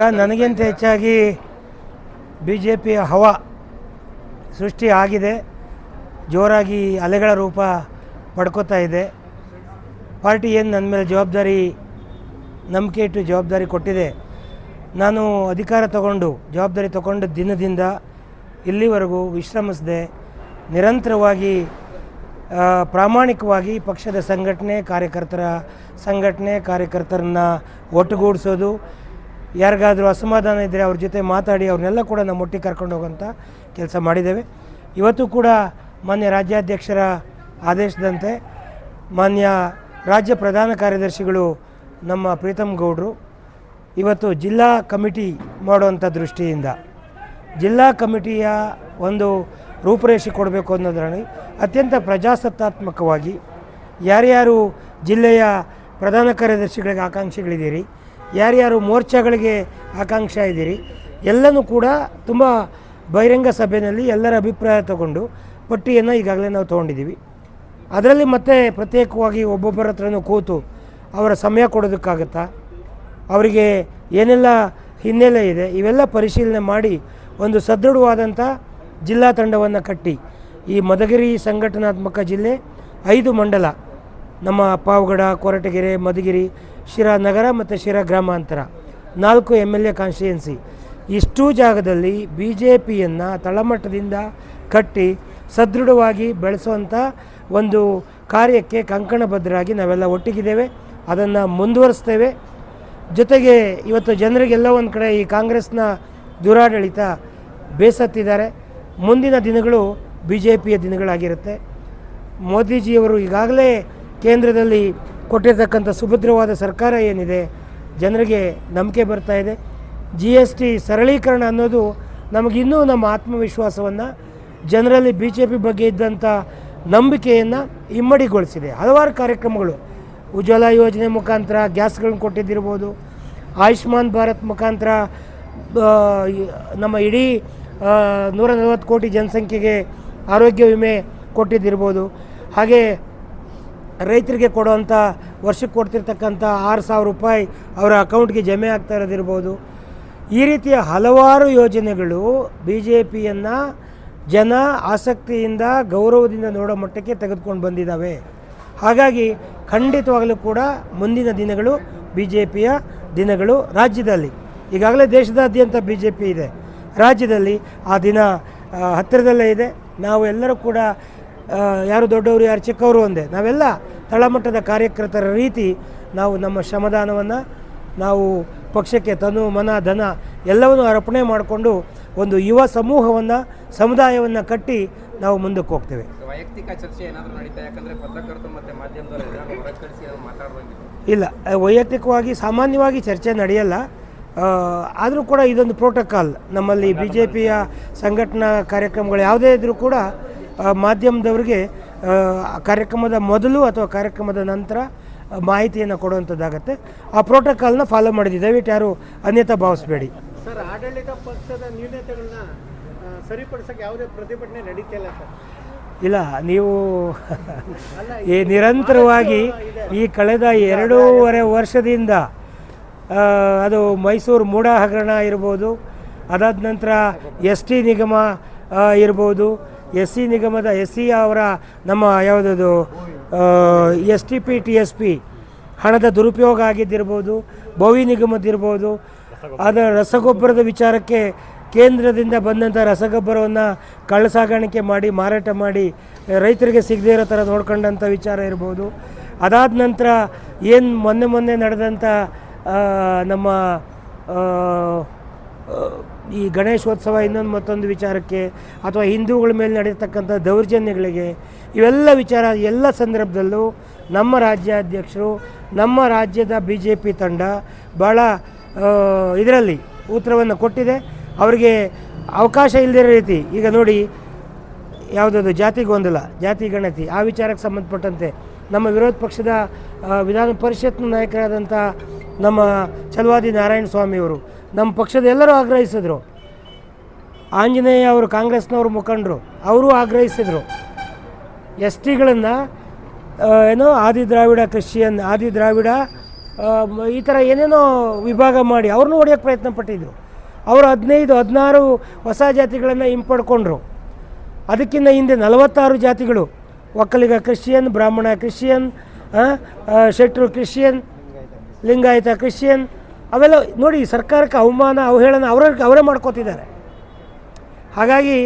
ನನಗಿಂತ ಹೆಚ್ಚಾಗಿ B J ಪಿಯ ಹವಾ ಸೃಷ್ಟಿ ಆಗಿದೆ. ಜೋರಾಗಿ ಅಲೆಗಳ ರೂಪ ಪಡ್ಕೋತಾ ಇದೆ. ಪಾರ್ಟಿ ಏನು ನನ್ನ ಮೇಲೆ ಜವಾಬ್ದಾರಿ, ನಂಬಿಕೆ ಇಟ್ಟು ಜವಾಬ್ದಾರಿ ಕೊಟ್ಟಿದೆ. ನಾನು ಅಧಿಕಾರ ತಗೊಂಡು, ಜವಾಬ್ದಾರಿ ತಗೊಂಡ ದಿನದಿಂದ ಇಲ್ಲಿವರೆಗೂ ವಿಶ್ರಮಿಸದೆ. ನಿರಂತರವಾಗಿ ಪ್ರಾಮಾಣಿಕವಾಗಿ ಪಕ್ಷದ ಸಂಘಟನೆ ಕಾರ್ಯಕರ್ತರ, ಸಂಘಟನೆ ಕಾರ್ಯಕರ್ತರನ್ನ ಒಟ್ಟುಗೂಡಿಸೋದು ಯಾರಿಗಾದರೂ ಅಸಮಾಧಾನ ಇದ್ದರೆ ಅವ್ರ ಜೊತೆ ಮಾತಾಡಿ ಅವ್ರನ್ನೆಲ್ಲ ಕೂಡ ನಮ್ಮ ಒಟ್ಟಿಗೆ ಕರ್ಕೊಂಡು ಹೋಗೋಂಥ ಕೆಲಸ ಮಾಡಿದ್ದೇವೆ. ಇವತ್ತು ಕೂಡ ಮಾನ್ಯ ರಾಜ್ಯಾಧ್ಯಕ್ಷರ ಆದೇಶದಂತೆ ಮಾನ್ಯ ರಾಜ್ಯ ಪ್ರಧಾನ ಕಾರ್ಯದರ್ಶಿಗಳು ನಮ್ಮ ಪ್ರೀತಮ್ ಗೌಡರು, ಇವತ್ತು ಜಿಲ್ಲಾ ಕಮಿಟಿ ಮಾಡುವಂಥ ದೃಷ್ಟಿಯಿಂದ ಜಿಲ್ಲಾ ಕಮಿಟಿಯ ಒಂದು ರೂಪುರೇಷೆ ಕೊಡಬೇಕು ಅನ್ನೋದರಲ್ಲಿ ಅತ್ಯಂತ ಪ್ರಜಾಸತ್ತಾತ್ಮಕವಾಗಿ ಯಾರ್ಯಾರು ಜಿಲ್ಲೆಯ ಪ್ರಧಾನ ಕಾರ್ಯದರ್ಶಿಗಳಿಗೆ ಆಕಾಂಕ್ಷಿಗಳಿದ್ದೀರಿ ಯಾರ್ಯಾರು ಮೋರ್ಚಾಗಳಿಗೆ ಆಕಾಂಕ್ಷ ಇದ್ದೀರಿ, ಎಲ್ಲನೂ ಕೂಡ ತುಂಬ ಬಹಿರಂಗ ಸಭೆಯಲ್ಲಿ ಎಲ್ಲರ ಅಭಿಪ್ರಾಯ ತಗೊಂಡು ಪಟ್ಟಿಯನ್ನು ಈಗಾಗಲೇ ನಾವು ತೊಗೊಂಡಿದ್ದೀವಿ. ಅದರಲ್ಲಿ ಮತ್ತೆ ಪ್ರತ್ಯೇಕವಾಗಿ ಒಬ್ಬೊಬ್ಬರ ಹತ್ರನೂ ಕೂತು ಅವರ ಸಮಯ ಕೊಡೋದಕ್ಕಾಗತ್ತಾ, ಅವರಿಗೆ ಏನೆಲ್ಲ ಹಿನ್ನೆಲೆ ಇದೆ, ಇವೆಲ್ಲ ಪರಿಶೀಲನೆ ಮಾಡಿ ಒಂದು ಸದೃಢವಾದಂಥ ಜಿಲ್ಲಾ ತಂಡವನ್ನು ಕಟ್ಟಿ, ಈ ಮದಗಿರಿ ಸಂಘಟನಾತ್ಮಕ ಜಿಲ್ಲೆ ಐದು ಮಂಡಲ ನಮ್ಮ ಪಾವಗಡ, ಕೊರಟಗೆರೆ, ಮಧುಗಿರಿ, ಶಿರಾ ನಗರ ಮತ್ತು ಶಿರಾ ಗ್ರಾಮಾಂತರ. ನಾಲ್ಕು ಎಂ ಎಲ್ ಎ ಕಾನ್ಸ್ಟಿಟ್ಯುನ್ಸಿ ಇಷ್ಟೂ ಜಾಗದಲ್ಲಿ ಬಿ ಜೆ ಪಿಯನ್ನು ತಳಮಟ್ಟದಿಂದ ಕಟ್ಟಿ ಸದೃಢವಾಗಿ ಬೆಳೆಸುವಂಥ ಒಂದು ಕಾರ್ಯಕ್ಕೆ ಕಂಕಣಬದ್ಧರಾಗಿ ನಾವೆಲ್ಲ ಒಟ್ಟಿಗಿದ್ದೇವೆ. ಅದನ್ನು ಮುಂದುವರಿಸ್ತೇವೆ. ಜೊತೆಗೆ ಇವತ್ತು ಜನರಿಗೆಲ್ಲ ಒಂದು ಕಡೆ ಈ ಕಾಂಗ್ರೆಸ್ನ ದುರಾಡಳಿತ ಬೇಸತ್ತಿದ್ದಾರೆ. ಮುಂದಿನ ದಿನಗಳು ಬಿ ಜೆ ಪಿಯ ದಿನಗಳಾಗಿರುತ್ತೆ. ಮೋದಿಜಿಯವರು ಈಗಾಗಲೇ ಕೇಂದ್ರದಲ್ಲಿ ಕೊಟ್ಟಿರ್ತಕ್ಕಂಥ ಸುಭದ್ರವಾದ ಸರ್ಕಾರ ಏನಿದೆ, ಜನರಿಗೆ ನಂಬಿಕೆ ಬರ್ತಾ ಇದೆ. ಜಿ ಎಸ್ ಟಿ ಸರಳೀಕರಣ ಅನ್ನೋದು ನಮಗಿನ್ನೂ ನಮ್ಮ ಆತ್ಮವಿಶ್ವಾಸವನ್ನು, ಜನರಲ್ಲಿ ಬಿ ಜೆ ಪಿ ಬಗ್ಗೆ ಇದ್ದಂಥ ನಂಬಿಕೆಯನ್ನು ಇಮ್ಮಡಿಗೊಳಿಸಿದೆ. ಹಲವಾರು ಕಾರ್ಯಕ್ರಮಗಳು, ಉಜ್ವಲ ಯೋಜನೆ ಮುಖಾಂತರ ಗ್ಯಾಸ್ಗಳನ್ನು ಕೊಟ್ಟಿದ್ದಿರ್ಬೋದು, ಆಯುಷ್ಮಾನ್ ಭಾರತ್ ಮುಖಾಂತರ ನಮ್ಮ ಇಡೀ ನೂರ ನಲವತ್ತು ಕೋಟಿ ಜನಸಂಖ್ಯೆಗೆ ಆರೋಗ್ಯ ವಿಮೆ ಕೊಟ್ಟಿದ್ದಿರ್ಬೋದು. ಹಾಗೆ ರೈತರಿಗೆ ಕೊಡುವಂಥ ವರ್ಷಕ್ಕೆ ಕೊಡ್ತಿರ್ತಕ್ಕಂಥ ಆರು ಸಾವಿರ ರೂಪಾಯಿ ಅವರ ಅಕೌಂಟ್ಗೆ ಜಮೆ ಆಗ್ತಾ ಇರೋದಿರ್ಬೋದು. ಈ ರೀತಿಯ ಹಲವಾರು ಯೋಜನೆಗಳು ಬಿ ಜೆ ಪಿಯನ್ನು ಜನ ಆಸಕ್ತಿಯಿಂದ ಗೌರವದಿಂದ ನೋಡೋ ಮಟ್ಟಕ್ಕೆ ತೆಗೆದುಕೊಂಡು ಬಂದಿದ್ದಾವೆ. ಹಾಗಾಗಿ ಖಂಡಿತವಾಗಲೂ ಕೂಡ ಮುಂದಿನ ದಿನಗಳು ಬಿ ಜೆ ಪಿಯ ದಿನಗಳು ರಾಜ್ಯದಲ್ಲಿ. ಈಗಾಗಲೇ ದೇಶದಾದ್ಯಂತ ಬಿ ಜೆ ಪಿ ಇದೆ. ರಾಜ್ಯದಲ್ಲಿ ಆ ದಿನ ಹತ್ತಿರದಲ್ಲೇ ಇದೆ. ನಾವು ಎಲ್ಲರೂ ಕೂಡ ಯಾರು ದೊಡ್ಡವರು ಯಾರು ಚಿಕ್ಕವರು ಒಂದೇ. ನಾವೆಲ್ಲ ತಳಮಟ್ಟದ ಕಾರ್ಯಕರ್ತರ ರೀತಿ ನಾವು ನಮ್ಮ ಶ್ರಮದಾನವನ್ನು ನಾವು ಪಕ್ಷಕ್ಕೆ ತನು ಮನ ಧನ ಎಲ್ಲವನ್ನು ಅರ್ಪಣೆ ಮಾಡಿಕೊಂಡು ಒಂದು ಯುವ ಸಮೂಹವನ್ನು ಸಮುದಾಯವನ್ನು ಕಟ್ಟಿ ನಾವು ಮುಂದಕ್ಕೆ ಹೋಗ್ತೇವೆ. ವೈಯಕ್ತಿಕ ಚರ್ಚೆ ಏನಾದರೂ ನಡೀತಾ ಯಾಕಂದ್ರೆ ಪತ್ರಕರ್ತರು ಮತ್ತು ಮಾಧ್ಯಮದವರು ಇಲ್ಲ ವೈಯಕ್ತಿಕವಾಗಿ ಸಾಮಾನ್ಯವಾಗಿ ಚರ್ಚೆ ನಡೆಯಲ್ಲ. ಆದರೂ ಕೂಡ ಇದೊಂದು ಪ್ರೋಟೋಕಾಲ್ ನಮ್ಮಲ್ಲಿ ಬಿ ಜೆ ಪಿಯ ಸಂಘಟನಾ ಕಾರ್ಯಕ್ರಮಗಳು ಯಾವುದೇ ಇದ್ದರೂ ಕೂಡ ಮಾಧ್ಯಮದವರಿಗೆ ಕಾರ್ಯಕ್ರಮದ ಮೊದಲು ಅಥವಾ ಕಾರ್ಯಕ್ರಮದ ನಂತರ ಮಾಹಿತಿಯನ್ನು ಕೊಡುವಂಥದ್ದಾಗತ್ತೆ ಆ ಪ್ರೋಟೋಕಾಲ್ನ ಫಾಲೋ ಮಾಡಿದ್ವಿ. ದಯವಿಟ್ಟು ಯಾರು ಅನ್ಯತಾ ಭಾವಿಸಬೇಡಿ. ಸರ್ ಆಡಳಿತ ಪಕ್ಷದ ನ್ಯೂನತೆಗಳನ್ನ ಸರಿಪಡಿಸಕ್ಕೆ ಯಾವುದೇ ಪ್ರತಿಭಟನೆ ನಡೀತಿಲ್ಲ ಸರ್. ಇಲ್ಲ ನೀವು ಈ ನಿರಂತರವಾಗಿ ಈ ಕಳೆದ ಎರಡೂವರೆ ವರ್ಷದಿಂದ ಅದು ಮೈಸೂರು ಮೂಡ ಹಗರಣ ಇರ್ಬೋದು ಅದಾದ ನಂತರ ಎಸ್ ಟಿ ನಿಗಮ ಇರ್ಬೋದು ಎಸ್ ಸಿ ನಿಗಮದ ಎಸ್ ಸಿ ಅವರ ನಮ್ಮ ಯಾವುದದು S T P, T S P ಹಣದ ದುರುಪಯೋಗ ಆಗಿದ್ದಿರ್ಬೋದು, ಭವಿ ನಿಗಮದಿರ್ಬೋದು ಅದರ ರಸಗೊಬ್ಬರದ ವಿಚಾರಕ್ಕೆ ಕೇಂದ್ರದಿಂದ ಬಂದಂಥ ರಸಗೊಬ್ಬರವನ್ನು ಕಳ್ಳಸಾಗಾಣಿಕೆ ಮಾಡಿ, ಮಾರಾಟ ಮಾಡಿ, ರೈತರಿಗೆ ಸಿಗದೇ ಇರೋ ಥರ ನೋಡ್ಕೊಂಡಂಥ ವಿಚಾರ ಇರ್ಬೋದು. ಅದಾದ ನಂತರ ಏನು ಮೊನ್ನೆ ಮೊನ್ನೆ ನಡೆದಂಥ ನಮ್ಮ ಈ ಗಣೇಶೋತ್ಸವ ಇನ್ನೊಂದು ಮತ್ತೊಂದು ವಿಚಾರಕ್ಕೆ ಅಥವಾ ಹಿಂದೂಗಳ ಮೇಲೆ ನಡೆಯತಕ್ಕಂಥ ದೌರ್ಜನ್ಯಗಳಿಗೆ ಇವೆಲ್ಲ ವಿಚಾರ ಎಲ್ಲ ಸಂದರ್ಭದಲ್ಲೂ ನಮ್ಮ ರಾಜ್ಯಾಧ್ಯಕ್ಷರು, ನಮ್ಮ ರಾಜ್ಯದ ಬಿ ಜೆ ಪಿ ತಂಡ ಭಾಳ ಇದರಲ್ಲಿ ಉತ್ತರವನ್ನು ಕೊಟ್ಟಿದೆ. ಅವರಿಗೆ ಅವಕಾಶ ಇಲ್ಲದಿರೋ ರೀತಿ ಈಗ ನೋಡಿ ಯಾವುದದು ಜಾತಿ ಗೊಂದಲ, ಜಾತಿ ಗಣತಿ ಆ ವಿಚಾರಕ್ಕೆ ಸಂಬಂಧಪಟ್ಟಂತೆ ನಮ್ಮ ವಿರೋಧ ಪಕ್ಷದ ವಿಧಾನ ಪರಿಷತ್ನ ನಾಯಕರಾದಂಥ ನಮ್ಮ ಚಲುವಾದಿ ನಾರಾಯಣ ಸ್ವಾಮಿಯವರು ನಮ್ಮ ಪಕ್ಷದ ಎಲ್ಲರೂ ಆಗ್ರಹಿಸಿದ್ರು. ಆಂಜನೇಯ ಅವರು ಕಾಂಗ್ರೆಸ್ನವರು ಮುಖಂಡರು, ಅವರು ಆಗ್ರಹಿಸಿದರು. ಎಸ್ ಟಿಗಳನ್ನು ಏನು ಆದಿ ದ್ರಾವಿಡ ಕ್ರಿಶ್ಚಿಯನ್ ಆದಿ ದ್ರಾವಿಡ ಈ ಥರ ಏನೇನೋ ವಿಭಾಗ ಮಾಡಿ ಅವ್ರನ್ನೂ ಹೊಡೆಯೋಕ್ಕೆ ಪ್ರಯತ್ನ ಪಟ್ಟಿದ್ದರು ಅವರು ಹದಿನೈದು, ಹದಿನಾರು ಹೊಸ ಜಾತಿಗಳನ್ನು ಹಿಂಪಡ್ಕೊಂಡ್ರು. ಅದಕ್ಕಿಂತ ಹಿಂದೆ ನಲವತ್ತಾರು ಜಾತಿಗಳು, ಒಕ್ಕಲಿಗ ಕ್ರಿಶ್ಚಿಯನ್ ಬ್ರಾಹ್ಮಣ ಕ್ರಿಶ್ಚಿಯನ್ ಶೆಟ್ರು ಕ್ರಿಶ್ಚಿಯನ್ ಲಿಂಗಾಯತ ಕ್ರಿಶ್ಚಿಯನ್ ಅವೆಲ್ಲ ನೋಡಿ ಸರ್ಕಾರಕ್ಕೆ ಅವಮಾನ ಅವಹೇಳನ ಅವರ ಅವರೇ ಮಾಡ್ಕೋತಿದ್ದಾರೆ. ಹಾಗಾಗಿ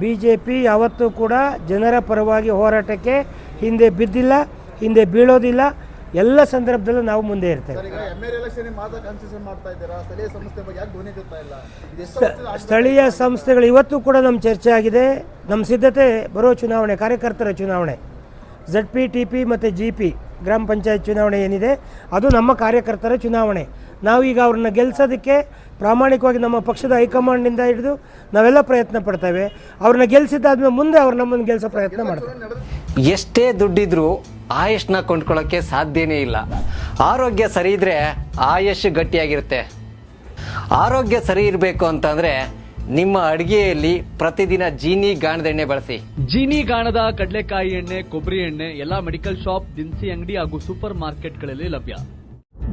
ಬಿ ಜೆ ಪಿ ಯಾವತ್ತೂ ಕೂಡ ಜನರ ಪರವಾಗಿ ಹೋರಾಟಕ್ಕೆ ಹಿಂದೆ ಬಿದ್ದಿಲ್ಲ ಹಿಂದೆ ಬೀಳೋದಿಲ್ಲ. ಎಲ್ಲ ಸಂದರ್ಭದಲ್ಲೂ ನಾವು ಮುಂದೆ ಇರ್ತೇವೆ. ಸ್ಥಳೀಯ ಸಂಸ್ಥೆಗಳು ಇವತ್ತು ಕೂಡ ನಮ್ಮ ಚರ್ಚೆ ಆಗಿದೆ. ನಮ್ಮ ಸಿದ್ಧತೆ ಬರೋ ಚುನಾವಣೆ ಕಾರ್ಯಕರ್ತರ ಚುನಾವಣೆ. ಝಡ್ ಪಿ ಟಿ ಪಿ ಮತ್ತು ಜಿ ಪಿ ಗ್ರಾಮ ಪಂಚಾಯತ್ ಚುನಾವಣೆ ಏನಿದೆ ಅದು ನಮ್ಮ ಕಾರ್ಯಕರ್ತರ ಚುನಾವಣೆ. ನಾವೀಗ ಅವ್ರನ್ನ ಗೆಲ್ಲಿಸೋದಕ್ಕೆ ಪ್ರಾಮಾಣಿಕವಾಗಿ ನಮ್ಮ ಪಕ್ಷದ ಹೈಕಮಾಂಡ್ನಿಂದ ಹಿಡಿದು ನಾವೆಲ್ಲ ಪ್ರಯತ್ನ ಪಡ್ತೇವೆ. ಅವ್ರನ್ನ ಗೆಲ್ಲಿಸಿದ್ದಾದ್ಮೇಲೆ ಮುಂದೆ ಅವ್ರು ನಮ್ಮನ್ನು ಗೆಲ್ಲಿಸೋ ಪ್ರಯತ್ನ ಮಾಡ್ತಾರೆ. ಎಷ್ಟೇ ದುಡ್ಡಿದ್ರೂ ಆಯುಷ್ನ ಕೊಂಡ್ಕೊಳ್ಳೋಕ್ಕೆ ಸಾಧ್ಯನೇ ಇಲ್ಲ. ಆರೋಗ್ಯ ಸರಿ ಇದ್ರೆ ಆಯುಷ್ ಗಟ್ಟಿಯಾಗಿರುತ್ತೆ. ಆರೋಗ್ಯ ಸರಿ ಇರಬೇಕು ಅಂತಂದ್ರೆ ನಿಮ್ಮ ಅಡಿಗೆಯಲ್ಲಿ ಪ್ರತಿದಿನ ಜೀನಿ ಗಾಣದ ಎಣ್ಣೆ ಬಳಸಿ. ಜೀನಿ ಗಾಣದ ಕಡಲೆಕಾಯಿ ಎಣ್ಣೆ ಕೊಬ್ಬರಿ ಎಣ್ಣೆ ಎಲ್ಲಾ ಮೆಡಿಕಲ್ ಶಾಪ್ ದಿನಸಿ ಅಂಗಡಿ ಹಾಗೂ ಸೂಪರ್ ಮಾರ್ಕೆಟ್ಗಳಲ್ಲಿ ಲಭ್ಯ.